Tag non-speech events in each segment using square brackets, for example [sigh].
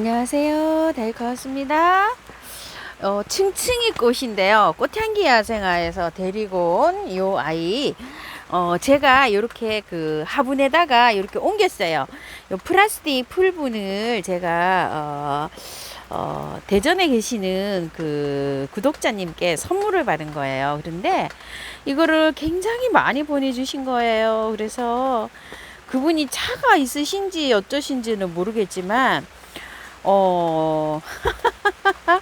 안녕하세요. 달커였습니다. 어, 층층이 꽃인데요. 꽃향기 야생화에서 데리고 온이 아이. 어, 제가 이렇게 그 화분에다가 이렇게 옮겼어요. 요 플라스틱 풀분을 제가, 어, 어, 대전에 계시는 그 구독자님께 선물을 받은 거예요. 그런데 이거를 굉장히 많이 보내주신 거예요. 그래서 그분이 차가 있으신지 어떠신지는 모르겠지만, 어, [laughs]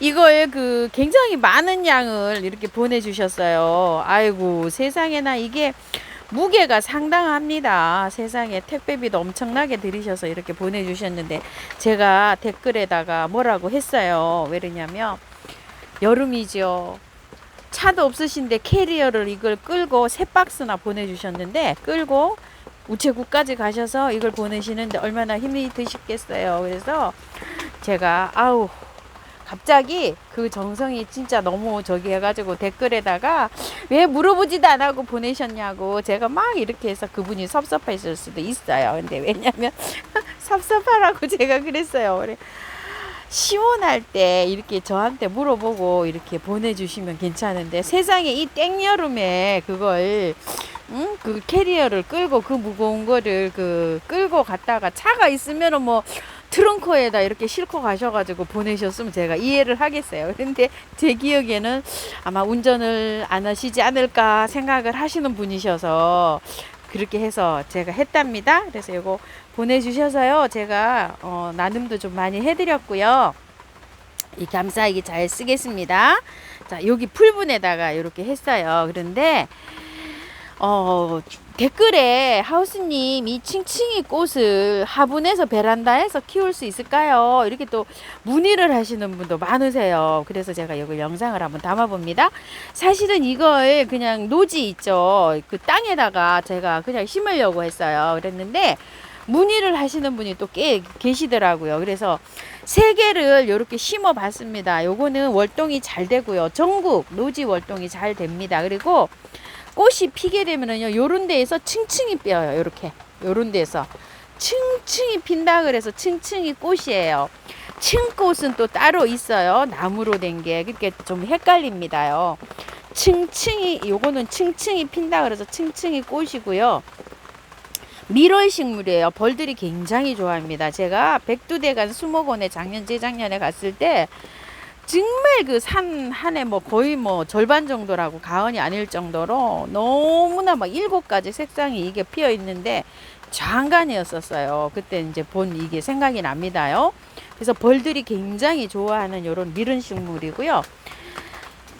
이거에 그 굉장히 많은 양을 이렇게 보내주셨어요. 아이고, 세상에나 이게 무게가 상당합니다. 세상에 택배비도 엄청나게 들이셔서 이렇게 보내주셨는데, 제가 댓글에다가 뭐라고 했어요. 왜냐면, 여름이죠. 차도 없으신데 캐리어를 이걸 끌고 세 박스나 보내주셨는데, 끌고 우체국까지 가셔서 이걸 보내시는데 얼마나 힘이 드시겠어요. 그래서 제가 아우 갑자기 그 정성이 진짜 너무 저기 해가지고 댓글에다가 왜 물어보지도 안 하고 보내셨냐고 제가 막 이렇게 해서 그분이 섭섭했을 수도 있어요. 근데 왜냐면 [laughs] 섭섭하라고 제가 그랬어요. 그래. 시원할 때 이렇게 저한테 물어보고 이렇게 보내주시면 괜찮은데 세상에 이 땡여름에 그걸 응? 그 캐리어를 끌고 그 무거운 거를 그 끌고 갔다가 차가 있으면은 뭐 트렁크에다 이렇게 싣고 가셔가지고 보내셨으면 제가 이해를 하겠어요. 근데 제 기억에는 아마 운전을 안 하시지 않을까 생각을 하시는 분이셔서 그렇게 해서 제가 했답니다. 그래서 이거 보내주셔서요. 제가 어, 나눔도 좀 많이 해드렸고요. 이 감사하게 잘 쓰겠습니다. 자, 여기 풀분에다가 이렇게 했어요. 그런데 어, 댓글에 하우스님 이 칭칭이 꽃을 화분에서 베란다에서 키울 수 있을까요? 이렇게 또 문의를 하시는 분도 많으세요. 그래서 제가 이걸 영상을 한번 담아봅니다. 사실은 이걸 그냥 노지 있죠. 그 땅에다가 제가 그냥 심으려고 했어요. 그랬는데 문의를 하시는 분이 또 꽤 계시더라고요. 그래서 세 개를 이렇게 심어 봤습니다. 요거는 월동이 잘 되고요. 전국 노지 월동이 잘 됩니다. 그리고 꽃이 피게 되면은요, 요런 데에서 층층이 뼈요. 요렇게. 요런 데서. 층층이 핀다 그래서 층층이 꽃이에요. 층꽃은 또 따로 있어요. 나무로 된 게. 그렇게 좀 헷갈립니다요. 층층이, 요거는 층층이 핀다 그래서 층층이 꽃이고요. 밀월 식물이에요. 벌들이 굉장히 좋아합니다. 제가 백두대간 수목원에 작년, 재작년에 갔을 때 정말 그 산 한해 뭐 거의 뭐 절반 정도라고 가언이 아닐 정도로 너무나 막 일곱 가지 색상이 이게 피어 있는데 장관이었었어요. 그때 이제 본 이게 생각이 납니다요. 그래서 벌들이 굉장히 좋아하는 이런 미른 식물이고요.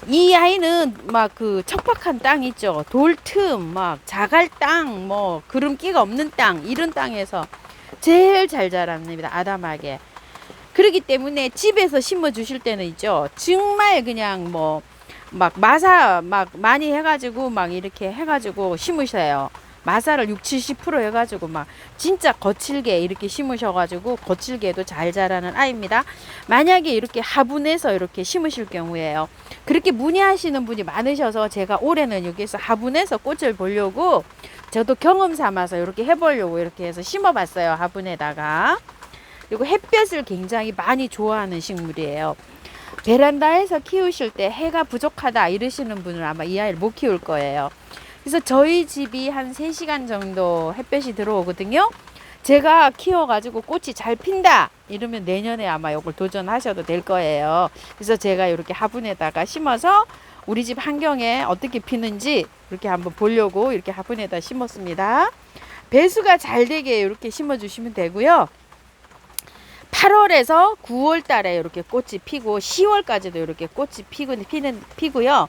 이 아이는 막 그 척박한 땅 있죠. 돌틈, 막 자갈 땅, 뭐 그름기가 없는 땅 이런 땅에서 제일 잘 자랍니다. 아담하게. 그렇기 때문에 집에서 심어 주실 때는 있죠. 정말 그냥 뭐 막 마사 막 많이 해가지고 막 이렇게 해가지고 심으셔요. 마사를 6, 70% 해가지고 막 진짜 거칠게 이렇게 심으셔가지고 거칠게도 잘 자라는 아이입니다. 만약에 이렇게 화분에서 이렇게 심으실 경우에요. 그렇게 문의하시는 분이 많으셔서 제가 올해는 여기서 화분에서 꽃을 보려고 저도 경험 삼아서 이렇게 해보려고 이렇게 해서 심어봤어요. 화분에다가. 그리고 햇볕을 굉장히 많이 좋아하는 식물이에요. 베란다에서 키우실 때 해가 부족하다 이러시는 분은 아마 이 아이를 못 키울 거예요. 그래서 저희 집이 한 3시간 정도 햇볕이 들어오거든요. 제가 키워가지고 꽃이 잘 핀다 이러면 내년에 아마 이걸 도전하셔도 될 거예요. 그래서 제가 이렇게 화분에다가 심어서 우리 집 환경에 어떻게 피는지 이렇게 한번 보려고 이렇게 화분에다 심었습니다. 배수가 잘 되게 이렇게 심어주시면 되고요. 8월에서 9월 달에 이렇게 꽃이 피고 10월까지도 이렇게 꽃이 피고, 피는, 피고요.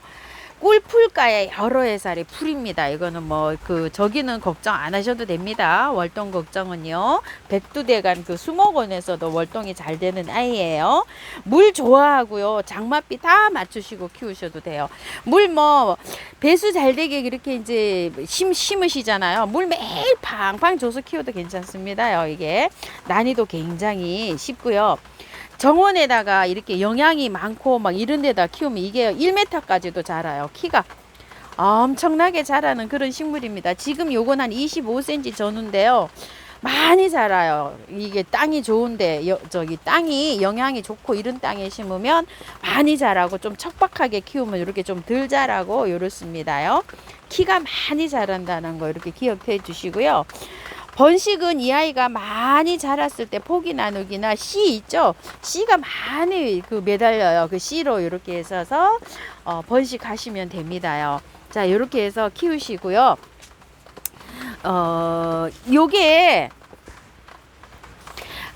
꿀풀가에 여러 해살이 풀입니다. 이거는 뭐 그 저기는 걱정 안 하셔도 됩니다. 월동 걱정은요. 백두대간 그 수목원에서도 월동이 잘 되는 아이예요. 물 좋아하고요. 장맛비 다 맞추시고 키우셔도 돼요. 물 뭐 배수 잘 되게 그렇게 이제 심 심으시잖아요. 물 매일 팡팡 줘서 키워도 괜찮습니다요. 이게 난이도 굉장히 쉽고요. 정원에다가 이렇게 영양이 많고 막 이런 데다 키우면 이게 1m까지도 자라요. 키가 엄청나게 자라는 그런 식물입니다. 지금 요건 한 25cm 전후인데요. 많이 자라요. 이게 땅이 좋은데 여, 저기 땅이 영양이 좋고 이런 땅에 심으면 많이 자라고 좀 척박하게 키우면 이렇게 좀 덜 자라고 이렇습니다요. 키가 많이 자란다는 거 이렇게 기억해 주시고요. 번식은 이 아이가 많이 자랐을 때 포기 나누기나 씨 있죠? 씨가 많이 그 매달려요. 그 씨로 이렇게 해서 어, 번식하시면 됩니다요. 자, 이렇게 해서 키우시고요. 어, 요게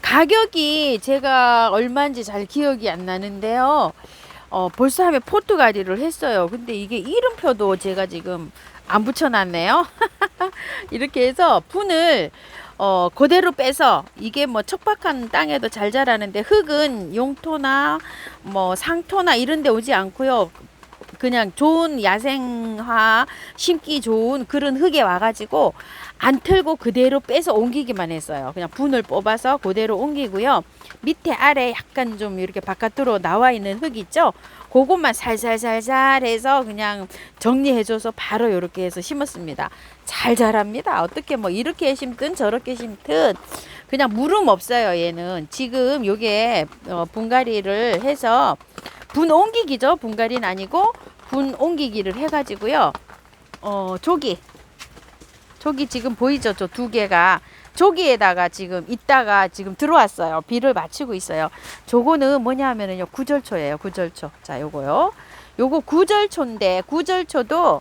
가격이 제가 얼마인지 잘 기억이 안 나는데요. 어, 벌써 하면 포트가리를 했어요. 근데 이게 이름표도 제가 지금 안 붙여놨네요. [laughs] 이렇게 해서 분을 어, 그대로 빼서 이게 뭐 척박한 땅에도 잘 자라는데 흙은 용토나 뭐 상토나 이런 데 오지 않고요. 그냥 좋은 야생화 심기 좋은 그런 흙에 와가지고 안 틀고 그대로 빼서 옮기기만 했어요. 그냥 분을 뽑아서 그대로 옮기고요. 밑에 아래 약간 좀 이렇게 바깥으로 나와 있는 흙 있죠? 그것만 살살살살 해서 그냥 정리해줘서 바로 이렇게 해서 심었습니다. 잘 자랍니다. 어떻게 뭐 이렇게 심든 저렇게 심든 그냥 물음 없어요. 얘는 지금 요게 어, 분갈이를 해서 분 옮기기죠. 분갈이는 아니고 분 옮기기를 해가지고요. 어 조기 조기 지금 보이죠? 저 두 개가 조기에다가 지금 있다가 지금 들어왔어요. 비를 맞추고 있어요. 저거는 뭐냐 하면은요. 구절초예요. 구절초. 자, 요거요. 요거 구절초인데 구절초도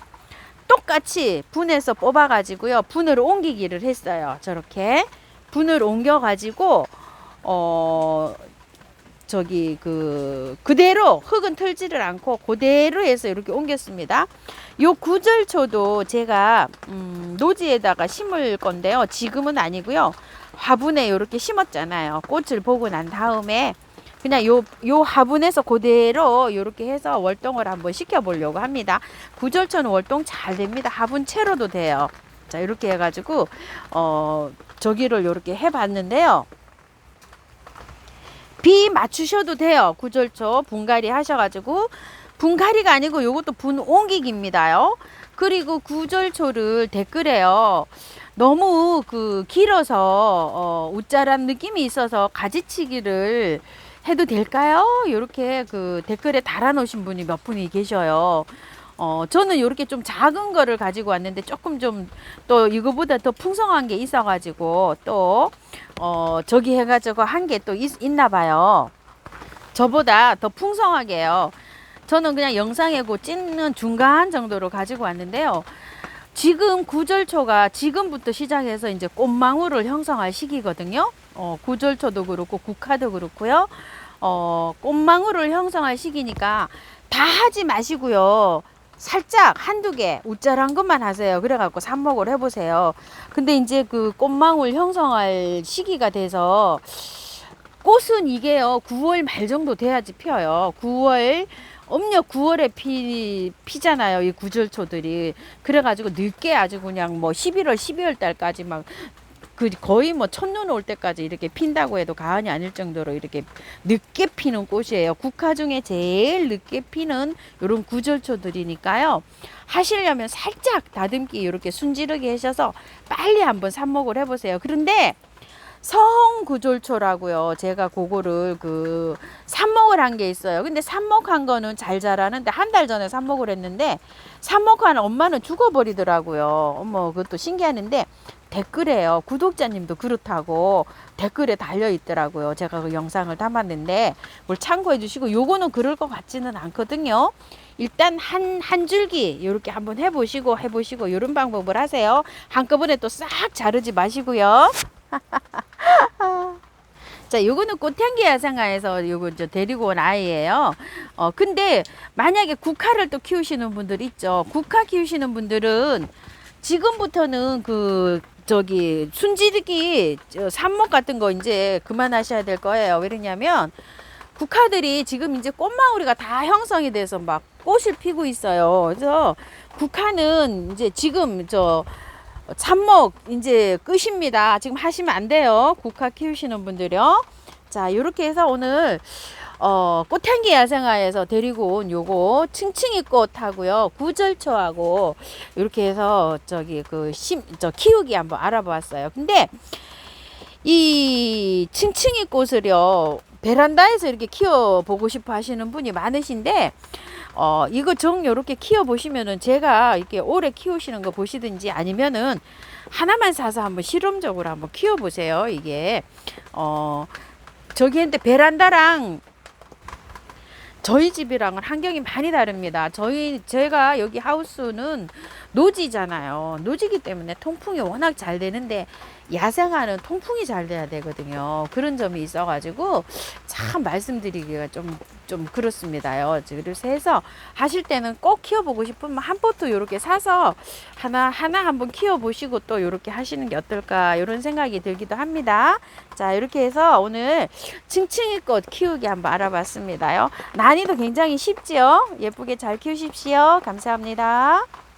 똑같이 분해서 뽑아 가지고요. 분을 옮기기를 했어요. 저렇게 분을 옮겨 가지고 어 저기 그 그대로 흙은 틀지를 않고 그대로 해서 이렇게 옮겼습니다. 요 구절초도 제가 음, 노지에다가 심을 건데요. 지금은 아니고요. 화분에 이렇게 심었잖아요. 꽃을 보고 난 다음에 그냥 요, 요 화분에서 그대로 이렇게 해서 월동을 한번 시켜보려고 합니다. 구절초는 월동 잘 됩니다. 화분 채로도 돼요. 자, 이렇게 해가지고, 어, 저기를 이렇게 해봤는데요. 비 맞추셔도 돼요. 구절초 분갈이 하셔가지고 분갈이가 아니고 요것도 분 옮기기입니다요. 그리고 구절초를 댓글에요. 너무 그 길어서 어, 웃자란 느낌이 있어서 가지치기를 해도 될까요? 이렇게 그 댓글에 달아놓으신 분이 몇 분이 계셔요. 어, 저는 이렇게 좀 작은 거를 가지고 왔는데 조금 좀 또 이거보다 더 풍성한 게 있어가지고 또 어, 저기 해가지고 한 게 또 있나 봐요. 저보다 더 풍성하게요. 저는 그냥 영상에 고 찢는 중간 정도로 가지고 왔는데요. 지금 구절초가 지금부터 시작해서 이제 꽃망울을 형성할 시기거든요. 어, 구절초도 그렇고 국화도 그렇고요. 어, 꽃망울을 형성할 시기니까 다 하지 마시고요. 살짝 한두 개 웃잘한 것만 하세요. 그래갖고 삽목을 해보세요. 근데 이제 그 꽃망울 형성할 시기가 돼서 꽃은 이게요. 9월 말 정도 돼야지 피어요. 9월 음력 9월에 피, 피잖아요. 이 구절초들이. 그래가지고 늦게 아주 그냥 뭐 11월, 12월 달까지 막 그 거의 뭐 첫눈 올 때까지 이렇게 핀다고 해도 과언이 아닐 정도로 이렇게 늦게 피는 꽃이에요. 국화 중에 제일 늦게 피는 이런 구절초들이니까요. 하시려면 살짝 다듬기 이렇게 순지르게 하셔서 빨리 한번 삽목을 해보세요. 그런데 성구졸초라고요. 제가 그거를 그 삽목을 한 게 있어요. 근데 삽목한 거는 잘 자라는데 한 달 전에 삽목을 했는데 삽목한 엄마는 죽어버리더라고요. 어머 그것도 신기하는데 댓글에요. 구독자님도 그렇다고 댓글에 달려 있더라고요. 제가 그 영상을 담았는데 뭘 참고해 주시고 요거는 그럴 것 같지는 않거든요. 일단 한, 한 줄기 이렇게 한번 해보시고 해보시고 이런 방법을 하세요. 한꺼번에 또 싹 자르지 마시고요. [laughs] 자, 요거는 꽃향기 야생화에서 요거 저 데리고 온 아이예요. 어, 근데 만약에 국화를 또 키우시는 분들 있죠. 국화 키우시는 분들은 지금부터는 그 저기 순지르기 저 삽목 같은 거 이제 그만하셔야 될 거예요. 왜냐면 국화들이 지금 이제 꽃망울이가 다 형성이 돼서 막 꽃을 피고 있어요. 그래서 국화는 이제 지금 저 삽목 이제 끝입니다. 지금 하시면 안 돼요. 국화 키우시는 분들이요. 자, 이렇게 해서 오늘 어, 꽃향기 야생화에서 데리고 온 요거 층층이 꽃하고요. 구절초하고 이렇게 해서 저기 그심저 키우기 한번 알아보았어요. 근데 이 칭칭이 꽃을요 베란다에서 이렇게 키워 보고 싶어 하시는 분이 많으신데 어 이거 정 요렇게 키워 보시면은 제가 이렇게 오래 키우시는 거 보시든지 아니면은 하나만 사서 한번 실험적으로 한번 키워 보세요 이게 어 저기 근데 베란다랑 저희 집이랑은 환경이 많이 다릅니다. 저희 제가 여기 하우스는 노지잖아요. 노지기 때문에 통풍이 워낙 잘 되는데 야생화는 통풍이 잘 돼야 되거든요. 그런 점이 있어가지고 참 말씀드리기가 좀 좀 그렇습니다요. 그래서 해서 하실 때는 꼭 키워보고 싶으면 한 포트 이렇게 사서 하나 하나 한번 키워보시고 또 이렇게 하시는 게 어떨까 이런 생각이 들기도 합니다. 자 이렇게 해서 오늘 층층이꽃 키우기 한번 알아봤습니다요. 난이도 굉장히 쉽지요. 예쁘게 잘 키우십시오. 감사합니다.